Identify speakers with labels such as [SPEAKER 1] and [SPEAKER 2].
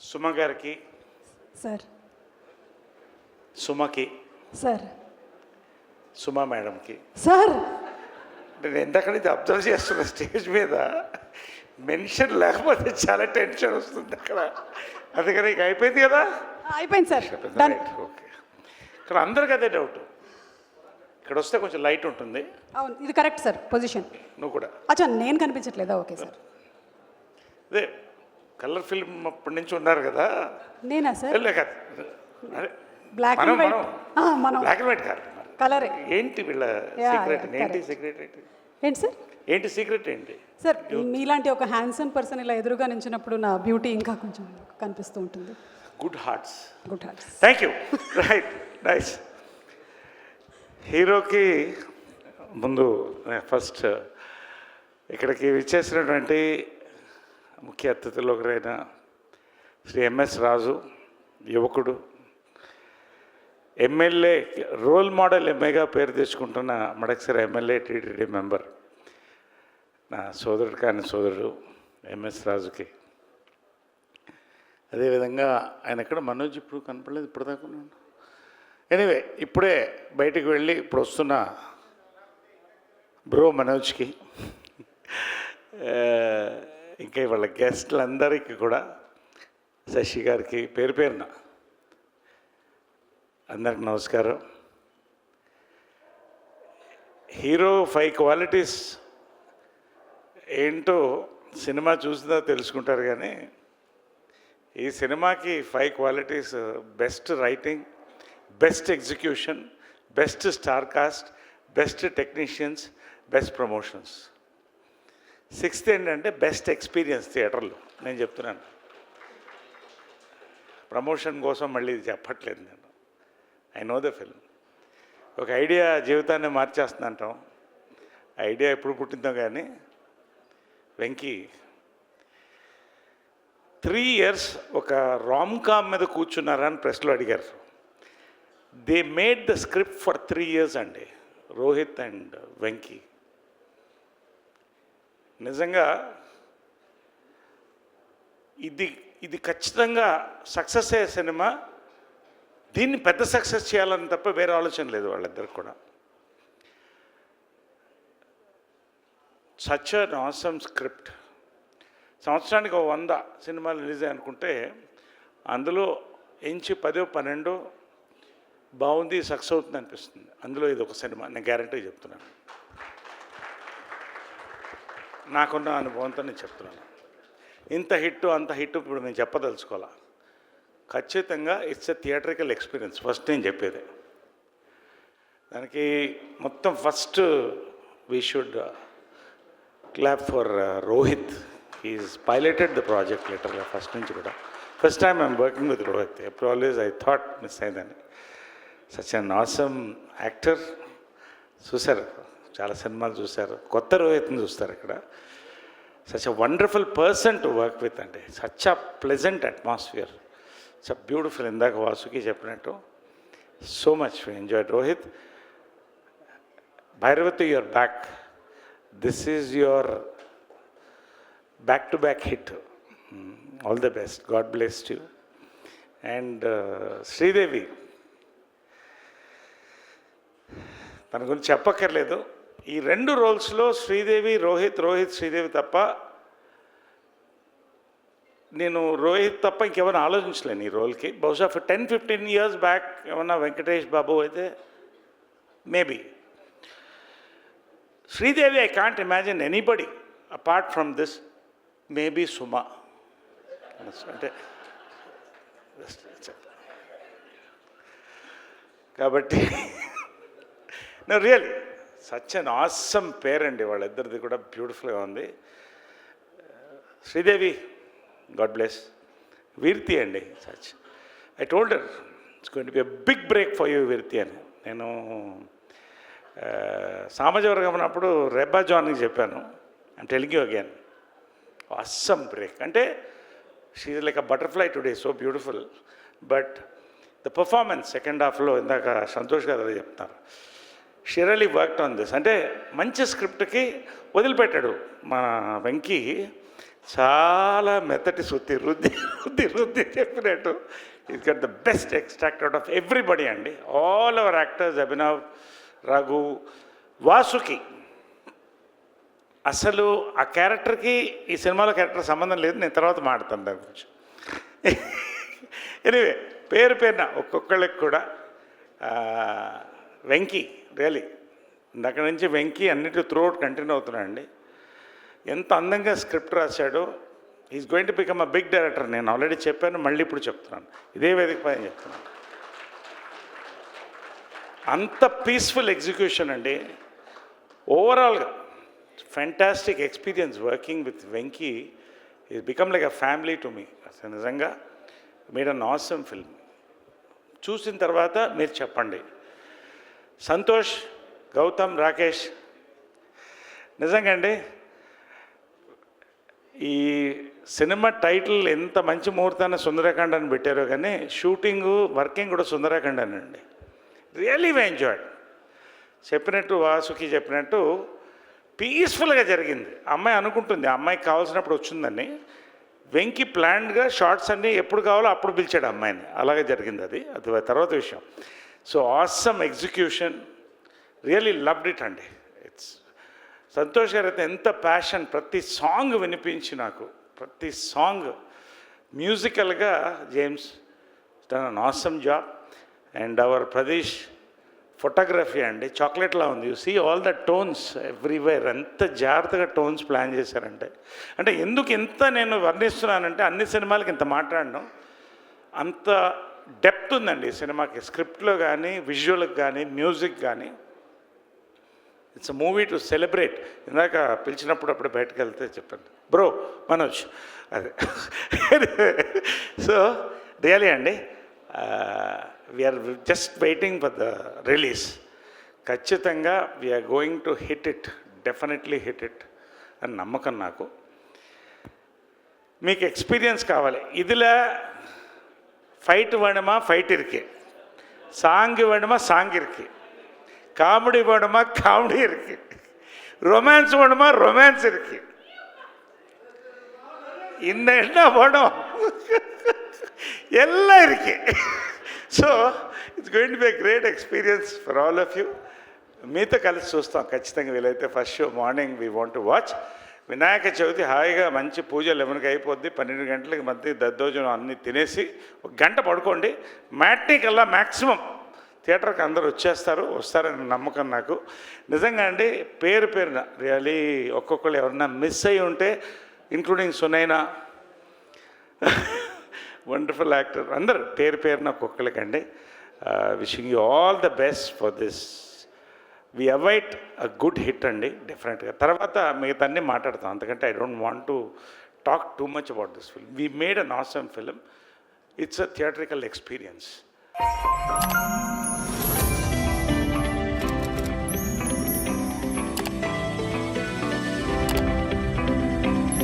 [SPEAKER 1] సుమ గారికి.
[SPEAKER 2] సార్.
[SPEAKER 1] సుమకి.
[SPEAKER 2] సార్.
[SPEAKER 1] సుమ మేడంకి.
[SPEAKER 2] సార్.
[SPEAKER 1] నేను ఎంతక నుంచి అబ్జర్వ్ చేస్తున్న స్టేజ్ మీద మెన్షన్ లేకపోతే చాలా టెన్షన్ వస్తుంది అక్కడ. అందుకని ఇక అయిపోయింది కదా?
[SPEAKER 2] అయిపోయింది సార్.
[SPEAKER 1] ఓకే ఇక్కడ అందరికి అదే డౌట్ ఇక్కడ వస్తే కొంచెం లైట్ ఉంటుంది.
[SPEAKER 2] అవును ఇది కరెక్ట్ సార్ పొజిషన్
[SPEAKER 1] నువ్వు కూడా.
[SPEAKER 2] అచ్చా నేను కనిపించట్లేదా? Okay sir.
[SPEAKER 1] అదే కలర్ ఫిల్మ్ అప్పటి నుంచి ఉన్నారు కదా.
[SPEAKER 2] నేనా సార్?
[SPEAKER 1] లే కాదు. అదే
[SPEAKER 2] బ్లాక్ అండ్ వైట్
[SPEAKER 1] మనం. బ్లాక్ అండ్ వైట్ కాదు.
[SPEAKER 2] కలరే
[SPEAKER 1] ఏంటి వీళ్ళ సీక్రెట్ ఏంటి. సీక్రెట్ ఏంటి?
[SPEAKER 2] ఏంటి సార్?
[SPEAKER 1] ఏంటి సీక్రెట్ ఏంటి?
[SPEAKER 2] సార్ మీలాంటి ఒక హ్యాండ్సమ్ పర్సన్ ఇలా ఎదురుగా నించినప్పుడు నా బ్యూటీ ఇంకా కొంచెం కనిపిస్తూ ఉంటుంది.
[SPEAKER 1] Good hearts
[SPEAKER 2] good hearts
[SPEAKER 1] thank you right nice హీరోకి ముందు ఫస్ట్ ఇక్కడికి విచ్చేసినటువంటి ముఖ్య అతిథులు ఒకరైన శ్రీ ఎంఎస్ రాజు యువకుడు ఎమ్మెల్యే రోల్ మోడల్ ఎమ్మెగా పేరు తెచ్చుకుంటున్న మడకసిర ఎమ్మెల్యే టీటీడీ మెంబర్ నా సోదరుడు కాని సోదరుడు ఎంఎస్ రాజుకి. అదేవిధంగా ఆయన ఎక్కడ? మనోజ్ ఇప్పుడు కనపడలేదు ఇప్పుడు దాకా ఎనీవే ఇప్పుడే బయటికి వెళ్ళి ఇప్పుడు వస్తున్న బ్రో మనోజ్కి. ఇంకా వాళ్ళ గెస్ట్లందరికీ కూడా శశి గారికి పేరు పేరున అందరికి నమస్కారం. హీరో ఫైవ్ క్వాలిటీస్ ఏంటో సినిమా చూసినా తెలుసుకుంటారు కానీ ఈ సినిమాకి five qualities best writing best execution best star cast best technicians best promotions. Sixth ఏంటంటే బెస్ట్ ఎక్స్పీరియన్స్ థియేటర్లో. నేను చెప్తున్నాను. ప్రమోషన్ కోసం మళ్ళీ ఇది చెప్పట్లేదు నేను. I know the film. ఒక ఐడియా జీవితాన్ని మార్చేస్తుందంటాం. ఐడియా ఎప్పుడు పుట్టిందో కానీ వెంకీ త్రీ ఇయర్స్ ఒక రామ్ కామ్ మీద కూర్చున్నారా అని ప్రెస్లో అడిగారు. They made the script for three years అండి. రోహిత్ అండ్ వెంకీ. నిజంగా ఇది ఇది ఖచ్చితంగా సక్సెస్ అయ్యే సినిమా. దీన్ని పెద్ద సక్సెస్ చేయాలని తప్ప వేరే ఆలోచన లేదు వాళ్ళిద్దరికి కూడా. సచ్ అన్ ఆసమ్ స్క్రిప్ట్ సంవత్సరానికి ఒక వంద సినిమాలు రిలీజ్ అనుకుంటే అందులో ఎంచి పదో పన్నెండో బాగుంది సక్సెస్ అవుతుంది అనిపిస్తుంది. అందులో ఇది ఒక సినిమా నేను గ్యారంటీ చెప్తున్నాను. నాకున్న అనుభవంతో నేను చెప్తున్నాను. ఇంత హిట్ అంత హిట్ ఇప్పుడు నేను చెప్పదలుచుకోవాలా? ఖచ్చితంగా it's a theatrical experience first నేను చెప్పేది. దానికి మొత్తం first we should clap for Rohit is piloted the project లెటర్గా first నుంచి కూడా. First time I'm working with Rohit ఎప్పుడు ఆల్వేస్ ఐ థాట్ మిస్ అయిందని సచ్ అన్ ఆసమ్ యాక్టర్ చూసారు చాలా సినిమాలు చూశారు. కొత్త రోహిత్ని చూస్తారు ఇక్కడ. Such a wonderful person to work with అంటే such a pleasant atmosphere such beautiful ఇందాక వాసుకి చెప్పినట్టు. So much enjoy Rohit భైరవతి your back this is your back to back hit all the best God blessed you and Sridevi తన గురించి చెప్పక్కర్లేదు. ఈ రెండు రోల్స్లో శ్రీదేవి రోహిత్ రోహిత్ శ్రీదేవి తప్ప నేను రోహిత్ తప్ప ఇంకెవరైనా ఆలోచించలేను ఈ రోల్కి. బహుశా టెన్ ఫిఫ్టీన్ ఇయర్స్ బ్యాక్ ఏమన్నా వెంకటేష్ బాబు అయితే maybe. Sridevi I can't imagine anybody apart from this maybe సుమా. అంటే కాబట్టి no really such an awesome పేరండి వాళ్ళిద్దరిది కూడా బ్యూటిఫుల్గా ఉంది. Sridevi God bless. వీర్తి అండి such. I told her it's going be big break for you వీర్తి అని. నేను ఆ, సామాజిక ఉన్నప్పుడు రెబ్బా జాన్కి చెప్పాను. I'm telling you again. Awesome break. అంటే she like a butterfly today so beautiful. But the performance second హాఫ్లో ఇందాక సంతోష్ గారు అదే చెప్తారు. షిరలీ వర్క్డ్ ఆన్ దిస్ అంటే మంచి స్క్రిప్ట్కి వదిలిపెట్టాడు మన వెంకీ. చాలా మెత్తటి సుత్తి రుద్ది రుద్ది రుద్ది చెప్పినట్టు. It got the best extract out of everybody అండి. All our actors Abhinav Raghu Vasuki అసలు ఆ క్యారెక్టర్కి ఈ సినిమాలో క్యారెక్టర్ సంబంధం లేదు నేను తర్వాత మాడతాను దాని గురించి. ఎనివే పేరు పేరున ఒక్కొక్కళ్ళకి కూడా వెంకీ. రియలీ అక్కడి నుంచి వెంకీ అన్నిటి త్రూఅవుట్ కంటిన్యూ అవుతున్నాడండి. ఎంత అందంగా script రాశాడో is going to become a big director నేను ఆల్రెడీ చెప్పాను మళ్ళీ ఇప్పుడు చెప్తున్నాను. ఇదే వేదిక పైన చెప్తున్నాను. అంత పీస్ఫుల్ ఎగ్జిక్యూషన్ అండి. ఓవరాల్గా fantastic experience working with Venky ఇది become like a family to me అసలు నిజంగా మీడ్ అన్ ఆసమ్ ఫిల్మ్ చూసిన తర్వాత మీరు చెప్పండి. సంతోష్ గౌతమ్ రాకేష్. నిజంగా అండి ఈ సినిమా టైటిల్ ఎంత మంచి ముహూర్తాన్ని సుందరకాండ అని పెట్టారో కానీ షూటింగు వర్కింగ్ కూడా సుందరకాండ అండి. రియలీ వై ఎంజాయ్డ్ చెప్పినట్టు వాసుకి చెప్పినట్టు పీస్ఫుల్గా జరిగింది. అమ్మాయి అనుకుంటుంది ఆ అమ్మాయికి కావాల్సినప్పుడు వచ్చిందని. వెంకి ప్లాన్డ్గా షార్ట్స్ అన్నీ ఎప్పుడు కావాలో అప్పుడు పిలిచాడు అమ్మాయిని. అలాగే జరిగింది అది. అది తర్వాత విషయం. So awesome execution really loved it అండి. ఇట్స్ సంతోష్ గారు అయితే ఎంత ప్యాషన్ ప్రతి సాంగ్ వినిపించి నాకు ప్రతి song మ్యూజికల్గా James done an awesome job and our Pradesh photography అండి చాక్లెట్లా ఉంది. You see all the tones everywhere ఎంత జాగ్రత్తగా టోన్స్ ప్లాన్ చేశారంటే. అంటే ఎందుకు ఎంత నేను వర్ణిస్తున్నానంటే అన్ని సినిమాలకి ఇంత మాట్లాడను. అంత డెప్త్ ఉందండి సినిమాకి. స్క్రిప్ట్లో కానీ విజువల్కి కానీ మ్యూజిక్ కానీ. ఇట్స్ మూవీ టు సెలబ్రేట్ ఇందాక పిలిచినప్పుడు అప్పుడు బయటకు వెళ్తే చెప్పండి. బ్రో మనోజ్. అదే. సో రియలీ అండి. We're just waiting for the release ఖచ్చితంగా we're going to hit it definitely hit it అని నమ్మకం నాకు. మీకు ఎక్స్పీరియన్స్ కావాలి. ఇదిలా ஃபைட்டு வேணுமா? ஃபைட் இருக்குது சாங்கு வேணுமா? சாங் இருக்குது காமெடி வேணுமா? காமெடி இருக்குது ரொமான்ஸ் வேணுமா? ரொமான்ஸ் இருக்குது இன்ன என்ன வேணும்? எல்லாம் இருக்கு. So it's going to be great experience for all of you మీతో కలిసి చూస్తాం ఖచ్చితంగా వీలైతే first show morning we want to watch Vinayaka Chavithi హాయిగా మంచి పూజ లెవెన్కి అయిపోద్ది పన్నెండు గంటలకి మధ్య దద్దోజనం అన్నీ తినేసి ఒక గంట పడుకోండి. మ్యాట్నీ కల్లా మ్యాక్సిమం థియేటర్కి అందరూ వచ్చేస్తారు వస్తారని నమ్మకం నాకు. నిజంగా అండి పేరు పేరున రియలీ ఒక్కొక్కరు ఎవరన్నా మిస్ అయి ఉంటే ఇంక్లూడింగ్ సునైనా వండర్ఫుల్ యాక్టర్ అందరు పేరు పేరున ఒక్కొక్కరికండి wishing you all the best for this we await a good hit అండి డెఫినెట్గా తర్వాత మిగతా అన్నీ మాట్లాడతాం. అందుకంటే I don't want to talk too much about this film we made an awesome film it's a theatrical experience